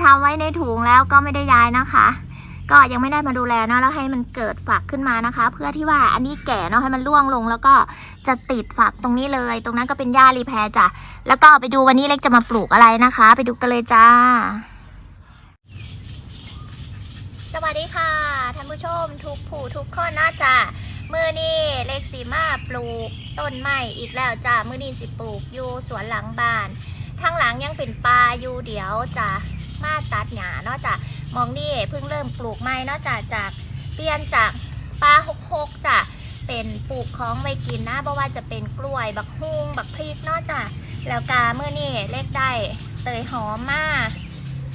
ช้ำไว้ในถุงแล้วก็ไม่ได้ย้ายนะคะ ก็ยังไม่ได้มาดูแลเนาะแล้วให้มันเกิดฝักขึ้นมานะคะ เพื่อที่ว่าอันนี้แก่เนาะให้มันร่วงลงแล้วก็จะติดฝักตรงนี้เลย ตรงนั้นก็เป็นหญ้ารีแพรจ้ะแล้วก็ไปดูวันนี้เล็กจะมาปลูกอะไรนะคะ ไปดูกันเลยจ้า สวัสดีค่ะท่านผู้ชมทุกผู้ทุกคนนะจ้ะมือนี้เล็กสีมาปลูกต้นไม้อีกแล้วจ้ะมือนี้สิปลูกอยู่สวนหลังบ้านทางหลังยังเป็นป่าอยู่เดี๋ยวจ้ะ มาตัดหญ้าเนาะจ้ะมองนี่เพิ่งเริ่มปลูกไม้เนาะจ้ะจากเปลี่ยนจากป่าหกหกจ้ะเป็นปลูกของไว้กินนะเพราะว่าจะเป็นกล้วยบักฮุงบักพริกเนาะจ้ะแล้วกาเมื่อนี่เล็กได้เตยหอมมา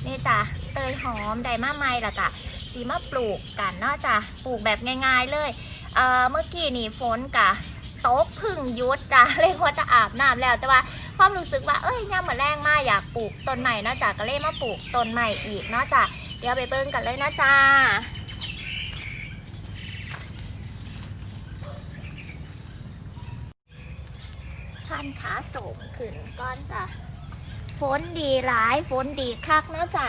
นี่จ้ะเตยหอมได้มาใหม่ละกะสีมาปลูกกันเนาะจ้ะปลูกแบบง่าย ๆเลยเอ่อเมื่อกี้นี่ฝนกะ ตกพึ่งยุดจ้ะเลยว่าจะอาบน้ำแล้ว แต่ว่าความรู้สึกว่าเอ้ยย่าเหมือนแรงมากอยากปลูกต้นใหม่นาะจ้ะก็เลยมาปลูกต้นใหม่อีกนาะจ้ะเดี๋ยวไปเบิ่งกันเลยนะจ้าท่านขาส่งขึ้นก้อนจ้ะฝนดีหลายฝนดีคักนะจ้ะ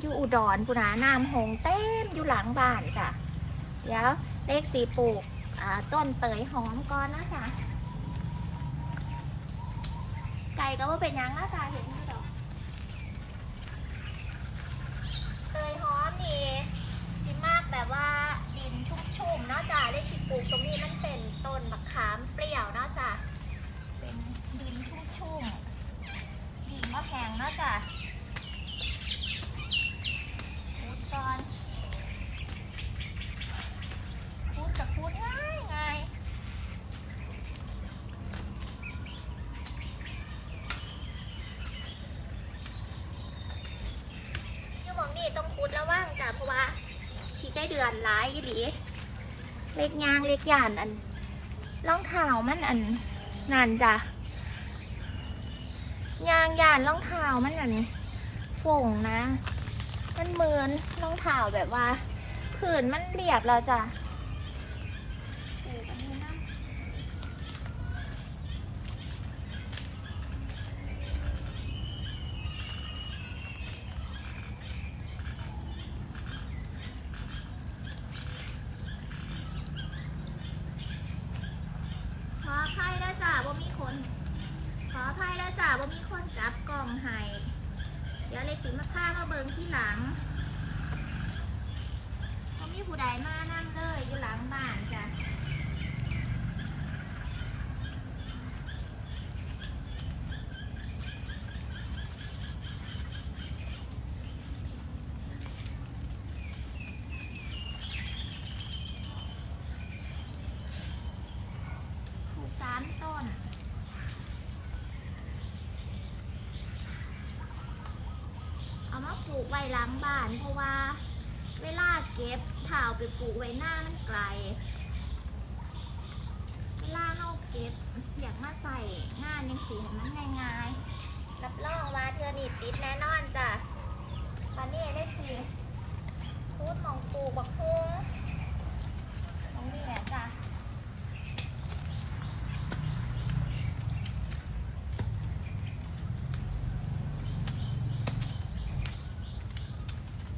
อยู่อุดรปุนาน้ำหงเต็มอยู่หลังบ้านจ้ะเดี๋ยวเลขสีปลูก ต้นเตยหอมก่อนนะจ๊ะไก่ก็ว่าเป็นยังนะจ๊ะเห็นไหมดอกเตยหอมนี่สิมากแบบว่าดินชุ่มๆเนาะจ้ะเลขสีปลูกตรงนี้มันเป็นต้นมะขามเปรี้ยวเนาะจ้ะเป็นดินชุ่มๆดินมะแขงเนาะจ้ะ พูดก่อนพูดกับพูดง่ายง่ายอยังมองนี่ต้องพูดระว่างจ้ะเพราะว่าชีได้เดือนหลายอีหลีเล็กยางเล็กยานอันรองเท้ามันอันนั่นจ้ะยางยานรองเท้ามันอันฝ่งนะ มันเหมือนรองเท้าแบบว่าผืนมันเรียบแล้วจ้ะเอออันนี้นะขออภัยแล้วจ้ะว่ามีคน ข อภัยแล้วจ้ะว่ามีคนจับกล่องให้เดี๋ยวเล็กสิมาพามาเบิงที่หลังเขามีผู้ใดมานั่งเลยอยู่หลังบ้านจ้ะถูกสามต้น เอามาป ลูกไว้ล้างบ้าน เพราะว่า เวลาเก็บเถ่าไปปลูกไว้หน้ามันไกล เวลาเราเก็บอยากมาใส่งานยังสีมันง่ายๆรับรองว่าเธอนี่ติดแน่นอนจ้ะตอนนี้ได้สีพูดของปลูกบักพุงตรงนี้แหละจ้ะ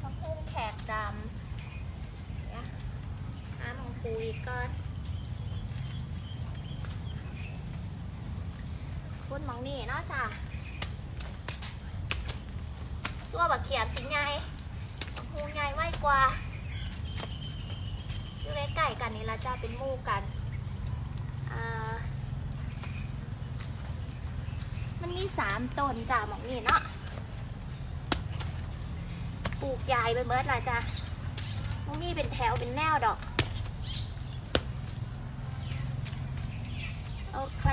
พระพุ่งแขกดำเดี๋ยวหาหมองปูอีกก่อนพูดห มองนี่เนาะจ้ะตัวบักเขียบสิใหญ่บักพูงใหญ่ไวกว่าอยู่ในไก่กันนี่ละจ้าเป็นมูกันอ่ามันมีสามต้นจ้ะมองนี่เนาะปลูกใหญ่ไปเบิดละจ้ะมงนี่เป็นแถวเป็นแนวดอก โอเค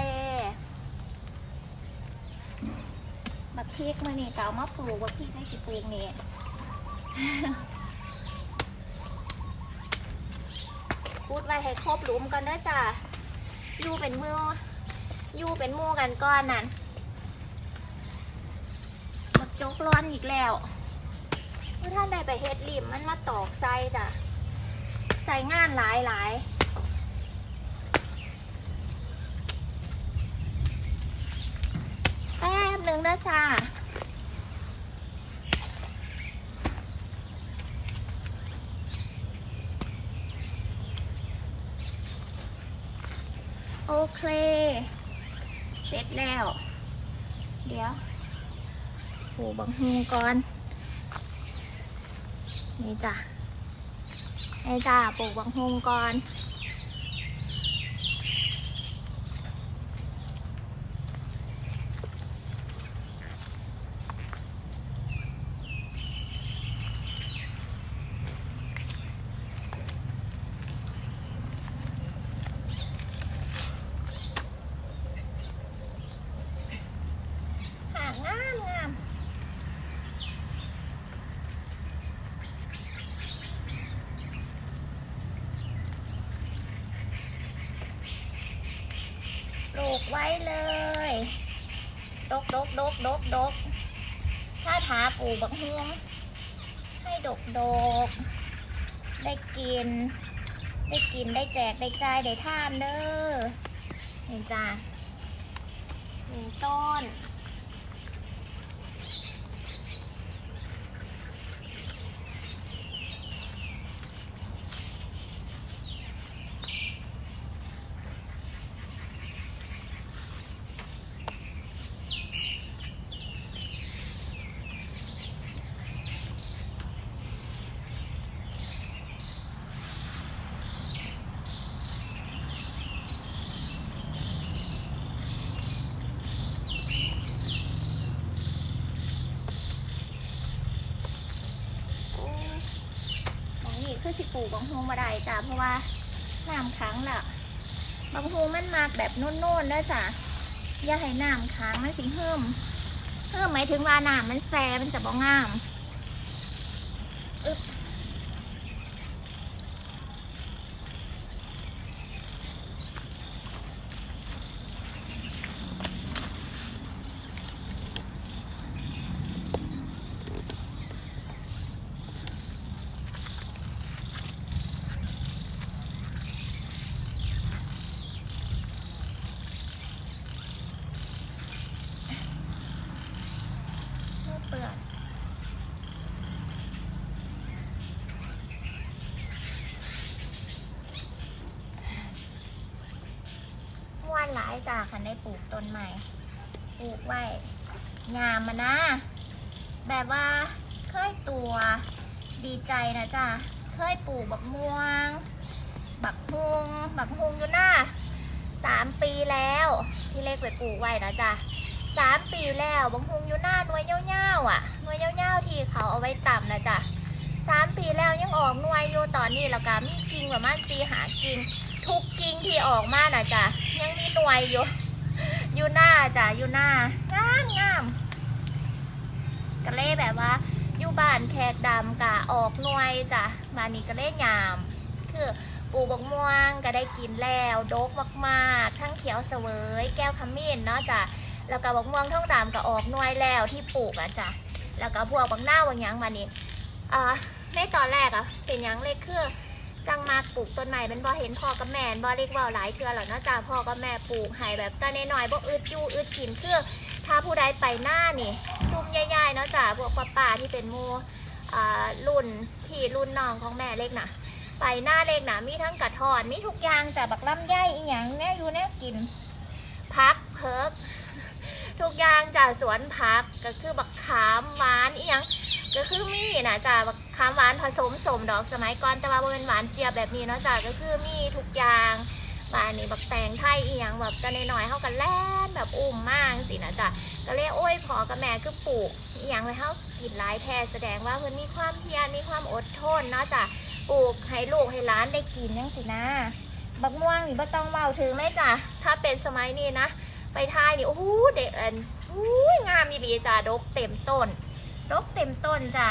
บัก พริกมานี่เก่ามาปลูกบักพริกให้สิปลูกนี่พูดไว้ให้ครบหลุมก่อนเด้อจ้ะอยู่เป็นมืออยู่เป็นมู่กันก่อนนั่นบักจกร้อนอีกแล้วเมื่อท่านใดไปเฮ็ดริมมันมาตอกไส้จ้ะใส่งานหลายหลาย หนึ่งนะจ๊ะโอเค เสร็จแล้ว เดี๋ยวผูบังฮูก่อน นี่จ้ะนี่จ้ะปลูกบังฮูก่อน ไว้เลยดกดกดกดกดกถ้าถาปู่บักฮวงให้ดกดกได้กิน ได้กินได้แจกได้จ่ายได้ทานเด้อเห็นจ้าหนึ่งต้น คือสิปลูกบางฮวงมาได้จ้ะเพราะว่าน้ำค้างละบางฮวงมันมากแบบโน่นๆด้อจ้ะอย่าให้น้ำค้างมันสิเฮิ่มเฮิ่มหมายถึงว่าน้ำมันแซ่มันจะบ่งามอึ๊บไม่เปื่อยม่วนหลายจ้ะคันได้ปลูกต้นใหม่ปลูกไว้งามมานะ แบบว่าเคยตัวดีใจนะจ้ะเคยปลูกบักม่วง บักฮุงบักฮุงอยู่หน้าสามปีแล้วที่เล็กไปปลูกไว้นะจ้ะสามปีแล้วบักฮุงอยู่หน้าหน่วยเง่าๆอะหน่วยเง่าๆที่เขาเอาไว้ต่ำนะจ้ะสามปีแล้วยังออกหน่วยอยู่ตอนนี้แล้วก็มีกิ่งประมาณสี่หากิ่ง ทุกกิ่งที่ออกมาน่ะจ้ะยังมีหน่วยอยู่อยู่หน้าจ้ะอยู่หน้างามงามก็เลยแบบว่าอยู่บ้านแขกดำกะออกหน่วยจ้ะมานี่ก็เลยยาม คือปลูกบักม่วงก็ได้กินแล้วดกมากๆ ทั้งเขียวเสวย แก้วขมิ้นเนาะจ้ะแล้วก็บกม่วงท่องดำก็ออกหน่วยแล้วที่ปลูกอะจ้ะแล้วก็พวกบักหน้าวบางย่างมานี่อ่าในตอนแรกอะเป็นยังเล็กคือ จังมาปลูกต้นใหม่เป็นบ่เห็นพ่อกับแม่บ่เล็กเว่าหลายเทื่อแล้วเนาะจ้ะพ่อกับแม่ปลูกให้แบบตอนน้อยๆบ่อึดอยู่อึดกินคือถ้าผู้ใดไปหน้านี่ซุ่มใหญ่ๆเนาะจ้ะพวกป้าที่เป็นมูรุ่นพี่รุ่นน้องของแม่เล็กน่ะ ไปหน้าเล็กนะมีทั้งกระทอนมีทุกอย่างจากบักลำไยอีหยังแน่อยู่แน่กินพักเพิก ทุกอย่างจากสวนพักก็คือบักขามหวานอีหยังก็คือมีนะจ้าบักขามหวานผสมสมดอกสมัยก่อนแต่ว่าบ่เป็นหวานเจี๊ยบแบบนี้เนาะจ้าก็คือมีทุกอย่างบ้านนี้บักแตงไทยอีหยังแบบกันหน่อยๆเข้ากันแล่นแบบอุ้มมากสินะจ้าก็เลยโอ้ยพอกับแม่คือปลูกอีหยังไว้เขากินหลายแท้แสดงว่าเพิ่อนมีความเพียรมีความอดทนเนาะจ้าปลูกให้ลูกให้หล้านได้กินยังสินะบักม่วงนี่บ่ต้องเมาถึงเลยจ้ะถ้าเป็นสมัยนี้นะ ไปทายนี่โอ้โหเด็กเอ็นอุ้ยงามมีหลีจ้ะดกเต็มต้นดกเต็มต้นจ้ะ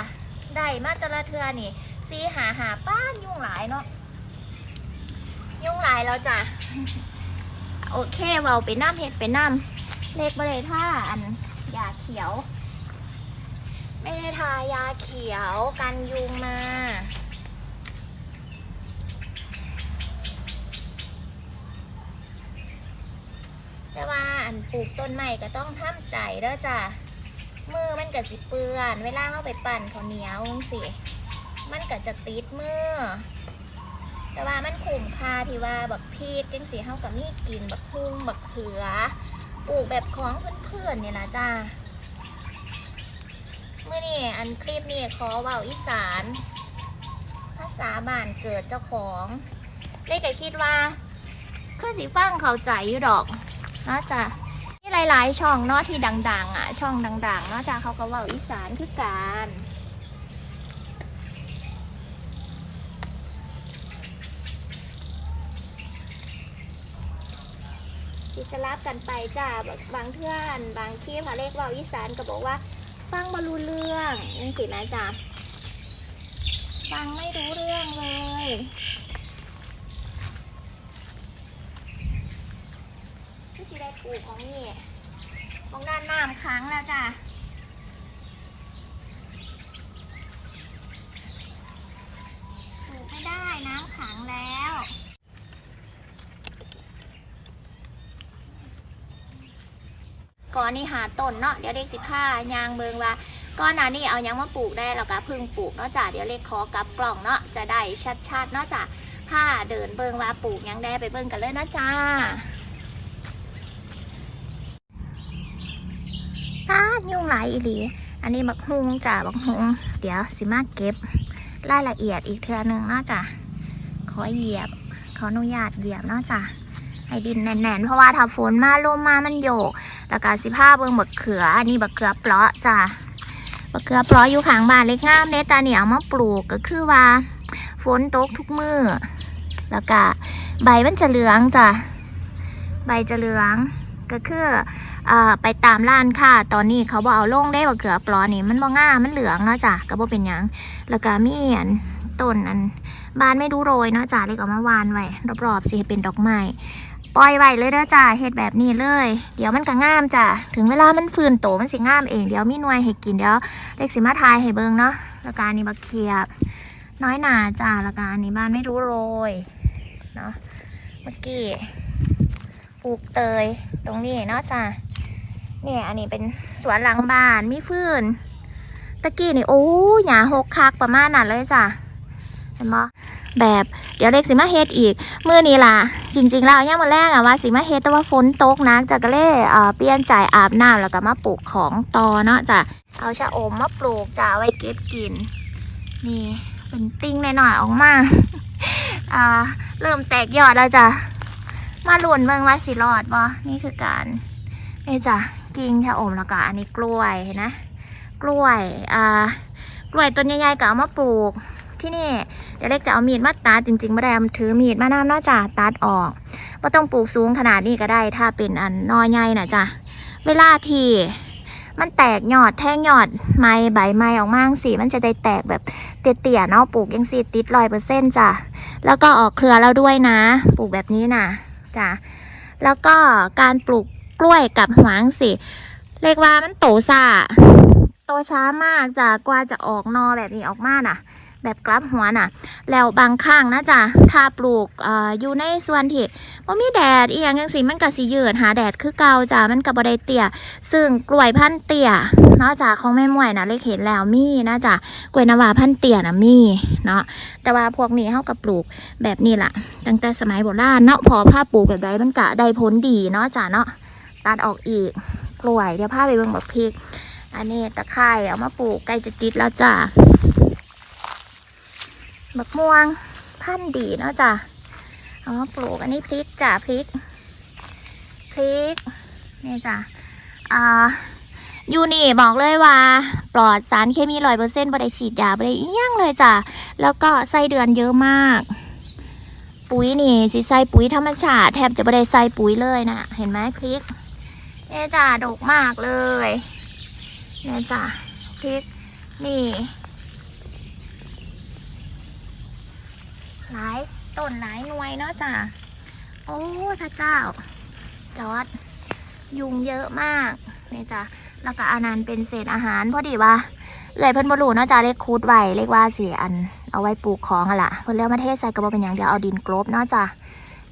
ได้มาแตละเทือนี่ซีหาหาป้านยุ่งหลายเนาะยุ่งหลายแล้วจ้ะโอเคเว้าไปน้ำเห็ดไปน้ำเล็กบริท่าอันยาเขียว ไม่ได้ทายาเขียวกันยุงมา แต่ว่าอั นปลูกต้นใหม่ก็ต้องทำใจเด้อจ้ะมือมันก็สิเปื้อน เวลาเอาไปปั่นข้าวเหนียวจังสิมันก็จะติดมือ แต่ว่ามันคุ้มค่าที่ว่าบักพีกจังสีเฮากับมีกินบักฮุ่งบักเขือปลูกแบบของเพื่อนๆเนี่ยนะจ้าเมื่อนี่อันคลิปนี่ขอว้าอีสาน ภาษาบ้านเกิดเจ้าของเลยก็คิดว่าคือสิฟังเข้าใจอยู่ดอกนะจ้ะ หลาย ๆ ช่องเนาะที่ดัง ๆ อะ ช่องดัง ๆ เนาะจ้ะเขาก็ว้าอีสานคือกันสิสลับกันไปจ้าบางเพื่อนบางคลิปเขาเรียกว่าอีสานก็บอกว่า ฟังมารู้เรื่องนั่นสินะจ้าฟังไม่รู้เรื่องเลย ที่สิได้ปลูกของนี่มองด้านน้ำค้างแล้วจ้าปลูกไม่ได้น้ำขังแล้วก่อนนี่หาต้นเนาะเดี๋ยวเด็กสิผ้ายางเบิงว่าก้อนหนานี่เอายังมาปลูกได้แล้วก็พึ่งปลูกเนาะจ้ะเดี๋ยวเล็กขอกลับกล่องเนาะจะได้ชัดๆเนาะจ้ะผ้าเดินเบิงว่าปลูกยังได้ไปเบิงกันเลยนะจ้าป้าด ยุ่งหลายอีหลี อันนี้บักฮุงจ้ะบักฮุงเดี๋ยวสิมาเก็บรายละเอียดอีกเทือหนึงเนาะจ้ะขอเหยียบ ขออนุญาตเหยียบเนาะจ้ะให้ดินแน่นๆ เพราะว่าถ้าฝนมาลมมามันโยก แล้วก็สิผ้าเบิ่งบักเขือ อันนี้บักเขือเปราะจ้ะบักเขือเปราะอยู่ข้างบ้านเล็กงามเนตาเนี่ยเอามาปลูกก็คือว่า ฝนตกทุกมือแล้วก็ใบมันจะเหลืองจ้ะใบจะเหลืองก็คือ อ่อไปตามร้านค่ะ ตอนนี้เขาบอกเอาลงได้บักเขือปราะนี่มันบ่ง่ามันเหลืองเนาะจ้ะก็บ่เป็นหยังแล้วก็มีอันต้นอันบานไม่รู้โรยเนาะจ้ะเล็กเอามาวานไว้รอบๆสิเป็นดอกไม้ปล่อยไว้เลยเด้อจ้าเฮ็ดแบบนี้เลย เดี๋ยวมันก็งามจ้ะถึงเวลามันฟืนโตมันสิงามเองเดี๋ยวมีหน่วยให้กินเดี๋ยวเล็กสิมาทายให้เบิงเนาะแล้วก็อันนี้บักเขียบ น้อยหนาจ้าแล้วก็อันนี้บ้านไม่รู้โรยเนาะเมื่อกี้ปลูกเตยตรงนี้เนาะจ้า เนี่ย อันนี้เป็นสวนหลังบ้านมีฟืนตะกี้นี่โอ้หยาหกคักประมาณนั้นเลยจ้ะเห็นบ่แบบเดี๋ยวเล็กสิมาเฮ็ดอีกเมื่อนี้ล่ะ จริงๆแล้วย่ามมาแรกอะว่าสิมาเฮ็ดแต่ว่าฝนตกนักจากก็เลยเอ่อเปลี่ยนใจอาบน้ำแล้วก็มาปลูกของตอเนาะจ้ะเอาชะอมมาปลูกจ้ะไว้เก็บกิน นี่เป็นติ้งหน่อยๆออกมาอ่าเริ่มแตกยอดแล้วจ้ะมาหลุนเบิ่งว่าสิรอดบ่นี่คือการนี่จ้ะ กิ่งชะอมแล้วก็อันนี้กล้วยเห็นนะ กล้วยอ่ากล้วยต้นใหญ่ๆก็เอามาปลูกที่นี่เดี๋ยวเล็กจะเอามีดมาตัดจริงๆไม่ได้เอาถือมีดมาน้ำเนาจะตัดออกว่าต้องปลูกสูงขนาดนี้ก็ได้ ถ้าเป็นอันนอใหญ่น่ะจ้ะเวลาที่มันแตกยอดแท่งยอดไม้ใบไม้ออกมาสิมันจะได้แตกแบบเตี้ยๆเนาะปลูกยังสีติดร้อยเปอร์เซ็นต์จ้ะแล้วก็ออกเครือแล้วด้วยนะ ปลูกแบบนี้น่ะจ้ะแล้วก็การปลูก กล้วยกับหวางสิ เรียกว่ามันโตซ่า โตช้ามากจ้ะกว่าจะออกนอแบบนี้ออกมาน่ะ แบบกลับหัวน่ะ แล้วบางข้างนะจ๊ะถ้าปลูกอ่ออยู่ในส่วนที่ว่ามีแดดอีหยังจังสิมันก็สิยืดหาแดดคือเก่าจ้ะมันก็บ่ได้เตี้ยซึ่งกล้วยพันเตี้ยเนาะจ้ะของแม่มวยนะเล็กเห็นแล้วมีนะจ๊ะกล้วยนาวาพันเตี้ยนะมีเนาะแต่ว่าพวกนี้เฮากับปลูกแบบนี้ล่ะ ตั้งแต่สมัยโบราณเนาะพอผ้าปลูกแบบใดมันกะได้ผลดีเนาะจ้ะเนาะ ตัดออกอีกกล้วย เดี๋ยวพาไปเบิ่งบักพริก อันนี้ตะไคร้เอามาปลูกใกล้จะติดแล้วจ้ะบักม่วงพันดีเนาะจ้ะเอามาปลูกอันนี้พริกจ้ะพริกพริกนี่จ้ะอ่าอยูนี่บอกเลยว่า ปลอดสารเคมีร้อยเปอร์เซ็นต์บริฉีดยาบริอิหยังเลยจ้ะ แล้วก็ไส้เดือนเยอะมาก ปุ๋ยนี่สิใส่ปุ๋ยธรรมชาติแทบจะไม่ใส่ปุ๋ยเลยนะ เห็นไหมพริก เนี่ยจ้ะดกมากเลยเนี่ยจ้ะพริกนี่หลายต้นหลายหน่วยเนาะจ้ะโอ้พระเจ้า จอด ยุงเยอะมากเนี่จ้ะแล้วก็อันนั้นเป็นเศษอาหารพอดีว่าเอื่อยเพิ่นบรูเนาะจ้ะเล็กคูดไว้เรียกว่าสี่อัน เอาไว้ปลูกของอะล่ะเพิ่นเลี้ยวมาเทศใส่กระบอกเป็นอย่างเดียวเอาดินกลบเนาะจ้ะ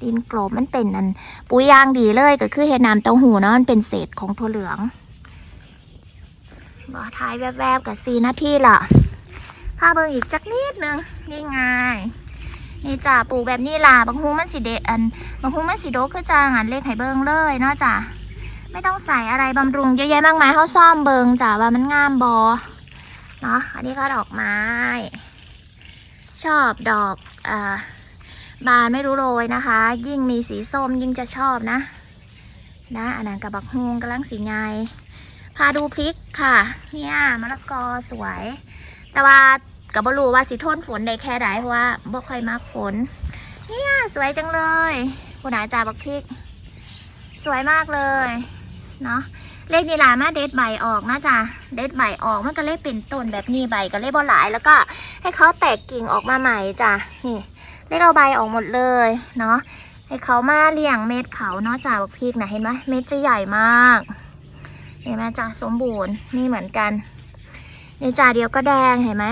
ดินกลบมันเป็นอันปุ๋ยยางดีเลยก็คือเห็ดน้ำเต้าหู้เนาะมันเป็นเศษของถั่วเหลืองบ่ท้ายแวบๆกับซีนาทีละพาเบิ่งอีกจักนิดนึงนี่ไงนี่จ้ะปลูกแบบนี้ล่ะบางฮูมันสิเดอันบางฮูมันสิโดกคือจางอันเล็กไห้เบิงเลยเนาะจ้ะไม่ต้องใส่อะไรบำรุงเยอะแยะมากมายเขาซ่อมเบิงจ้ะว่ามันงามบอเนาะอันนี้ก็ดอกไม้ ชอบดอกอ่า บานไม่รู้โรยนะคะ ยิ่งมีสีส้มยิ่งจะชอบนะ นะอันนั้นกับบักฮวงกำลังสีไงพาดูพริกค่ะ เนี่ยมะละกอสวย แต่ว่ากับบรูว่าสิทนฝนได้แค่ไหนเพราะว่าบ่ค่อยมักฝน เนี่ยสวยจังเลยคุณอาจารย์บักพริก สวยมากเลยเนาะเลขนี่ลามาเด็ดใบออกนะจ๊ะเด็ดใบออกมันก็เลยเป็นต้นแบบนี้ใบก็เลยบ่หลาย แล้วก็ให้เขาแตกกิ่งออกมาใหม่จ้ะนี่ เลขเอาใบออกหมดเลยเนาะให้เขามาเลี้ยงเม็ดเขาเนาะจ้ะบักพริกนะเห็นไหมเม็ดจะใหญ่มากเห็นไหมจ้ะสมบูรณ์นี่เหมือนกันนี่จ้ะเดียวก็แดงเห็นไหม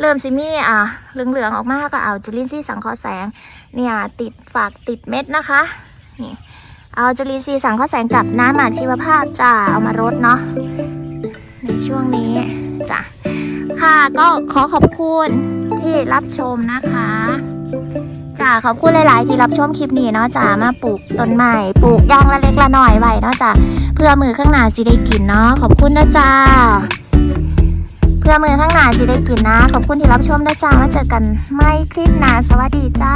เริ่มซิมี่อะเหลืองๆออกมาก็เอาจุลินทรีย์สังเคราะห์แสงเนี่ยติดฝากติดเม็ดนะคะนี่เอาจุลินทรีย์สังเคราะห์แสงกับน้ำหมักชีวภาพจ้าเอามารดเนาะในช่วงนี้จ้ะค่ะก็ขอขอบคุณที่รับชมนะคะ จ้าขอบคุณหลาย ๆ ที่รับชมคลิปนี้เนาะจ้ามาปลูกต้นใหม่ปลูกอยางละเล็กละหน่อยไว้เนาะจ้าเพื่อมือข้างหน้าสิได้กินเนาะขอบคุณนะจ้าเพื่อมือข้างหน้าซีได้กินนะ ขอบคุณที่รับชมนะจ้ามาเจอกันไม่คลิปหน้าสวัสดีจ้า